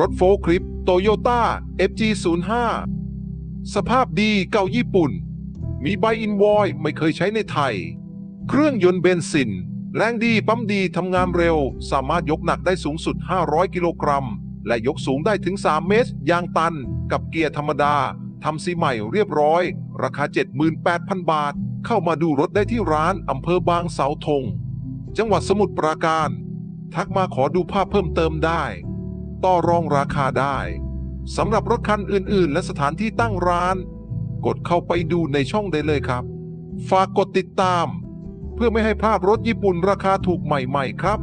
รถโฟล์คลิปโตโยต้า FG05 สภาพดีเก่าญี่ปุ่น มีใบอินวอยไม่เคยใช้ในไทย เครื่องยนต์เบนซิน แรงดีปั๊มดีทำงานเร็ว สามารถยกหนักได้สูงสุด 500 กิโลกรัม และยกสูงได้ถึง 3 เมตร ยางตัน กับเกียร์ธรรมดา ทำซีใหม่เรียบร้อย ราคา 78,000 บาท เข้ามาดูรถได้ที่ร้านอำเภอบางเสาธง จังหวัดสมุทรปราการ ทักมาขอดูภาพเพิ่มเติมได้ ต่อรองราคาได้สำหรับรถคันอื่น ๆ และสถานที่ตั้งร้าน กดเข้าไปดูในช่องได้เลยครับ ฝากกดติดตาม เพื่อไม่ให้พลาดรถญี่ปุ่นราคาถูกใหม่ ๆ ครับ